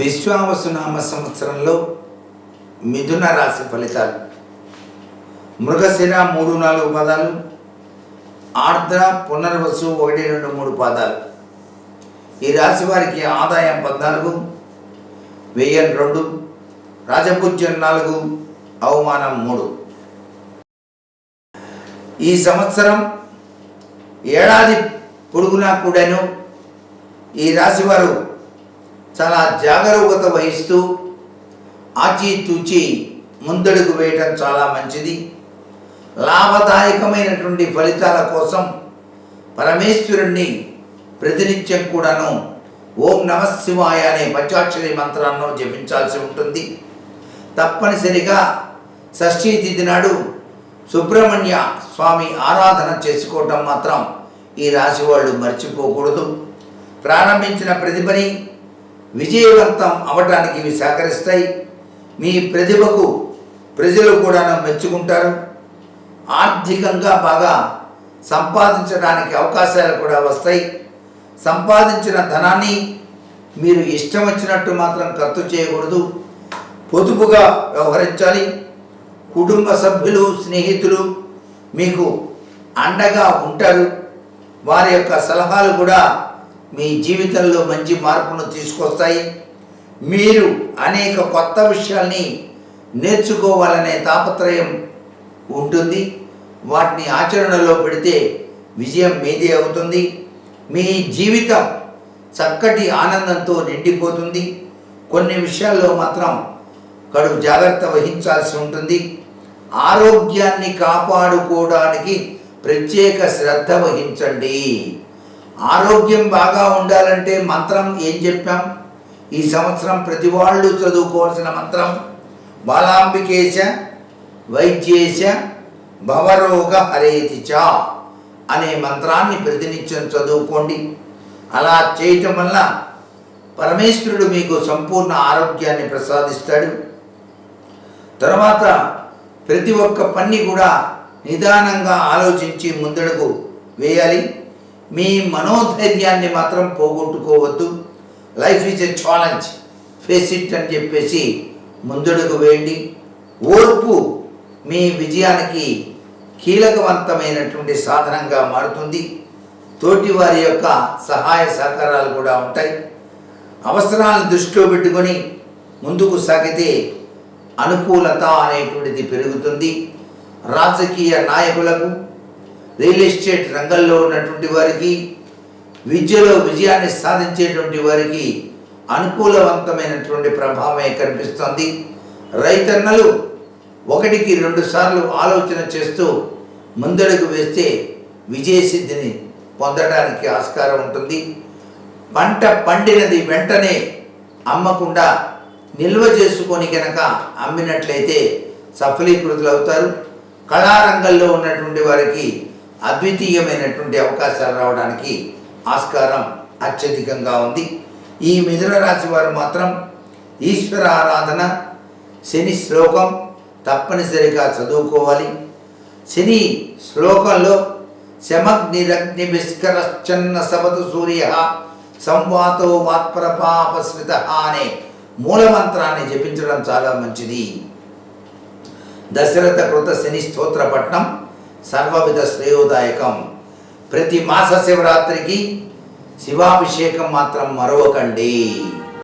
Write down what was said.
విశ్వావసునామ సంవత్సరంలో మిథున రాశి ఫలితాలు. మృగశిర మూడు నాలుగు పదాలు ఆర్ద్ర పునర్వసు ఒకటి రెండు మూడు పాదాలు. ఈ రాశి వారికి ఆదాయం పద్నాలుగు వ్యయం రెండు రాజపూజ్యం నాలుగు అవమానం మూడు. ఈ సంవత్సరం ఏడాది పొడుగునా కూడాను ఈ రాశివారు చాలా జాగరూకత వహిస్తూ ఆచితూచి ముందడుగు వేయటం చాలా మంచిది. లాభదాయకమైనటువంటి ఫలితాల కోసం పరమేశ్వరుణ్ణి ప్రతినిత్యం కూడాను ఓం నమ శివాయ అనే పంచాక్షరి మంత్రాన్ని జపించాల్సి ఉంటుంది. తప్పనిసరిగా షష్ఠీ తిథి నాడు సుబ్రహ్మణ్య స్వామి ఆరాధన చేసుకోవటం మాత్రం ఈ రాశి వాళ్ళు మర్చిపోకూడదు. ప్రారంభించిన ప్రతిభని విజయవంతం అవటానికి ఇవి సహకరిస్తాయి. మీ ప్రతిభకు ప్రజలు కూడా మెచ్చుకుంటారు. ఆర్థికంగా బాగా సంపాదించడానికి అవకాశాలు కూడా వస్తాయి. సంపాదించిన ధనాన్ని మీరు ఇష్టం వచ్చినట్టు మాత్రం ఖర్చు చేయకూడదు. పొదుపుగా వ్యవహరించాలి. కుటుంబ సభ్యులు స్నేహితులు మీకు అండగా ఉంటారు. వారి యొక్క సలహాలు కూడా మీ జీవితంలో మంచి మార్పును తీసుకొస్తాయి. మీరు అనేక కొత్త విషయాల్ని నేర్చుకోవాలనే తాపత్రయం ఉంటుంది. వాటిని ఆచరణలో పెడితే విజయం మీదే అవుతుంది. మీ జీవితం చక్కటి ఆనందంతో నిండిపోతుంది. కొన్ని విషయాల్లో మాత్రం కడు జాగ్రత్త వహించాల్సి ఉంటుంది. ఆరోగ్యాన్ని కాపాడుకోవడానికి ప్రత్యేక శ్రద్ధ వహించండి. ఆరోగ్యం బాగా ఉండాలంటే మంత్రం ఏం చెప్పాం? ఈ సంవత్సరం ప్రతి వాళ్ళు చదువుకోవాల్సిన మంత్రం బాలాంబికేశ వైద్యేశ భవరోగ హరేతి చ అనే మంత్రాన్ని ప్రతినిత్యం చదువుకోండి. అలా చేయటం వల్ల పరమేశ్వరుడు మీకు సంపూర్ణ ఆరోగ్యాన్ని ప్రసాదిస్తాడు. తర్వాత ప్రతి ఒక్క పని కూడా నిదానంగా ఆలోచించి ముందడుగు వేయాలి. మీ మనోధైర్యాన్ని మాత్రం పోగొట్టుకోవద్దు. Life is a challenge face it అని చెప్పేసి ముందడుగు వేయండి. ఓర్పు మీ విజయానికి కీలకవంతమైనటువంటి సాధనంగా మారుతుంది. తోటి వారి యొక్క సహాయ సహకారాలు కూడా ఉంటాయి. అవసరాలను దృష్టిలో పెట్టుకొని ముందుకు సాగితే అనుకూలత అనేటువంటిది పెరుగుతుంది. రాజకీయ నాయకులకు రియల్ ఎస్టేట్ రంగంలో ఉన్నటువంటి వారికి విద్యలో విజయాన్ని సాధించేటువంటి వారికి అనుకూలవంతమైనటువంటి ప్రభావమే కనిపిస్తుంది. రైతన్నలు ఒకటికి రెండు సార్లు ఆలోచన చేస్తూ ముందడుగు వేస్తే విజయసిద్ధిని పొందడానికి ఆస్కారం ఉంటుంది. పంట పండినది వెంటనే అమ్మకుండా నిల్వ చేసుకొని కనుక అమ్మినట్లయితే సఫలీకృతులు అవుతారు. కళారంగంలో ఉన్నటువంటి వారికి అద్వితీయమైనటువంటి అవకాశాలు రావడానికి ఆస్కారం అత్యధికంగా ఉంది. ఈ మిథున రాశి వారు మాత్రం ఈశ్వర ఆరాధన శని శ్లోకం తప్పనిసరిగా చదువుకోవాలి. శని శ్లోకంలో శమగ్నిరగ్ని విస్కరశ్చన్న సబతు సూర్య సంవాతో మాత్ప్రపాపస్మిత అనే మూలమంత్రాన్ని జపించడం చాలా మంచిది. దశరథ కృత శని స్తోత్ర పట్నం సర్వవిధ శ్రేయోదాయకం. ప్రతి మాస శివరాత్రికి శివాభిషేకం మాత్రం మరవకండి.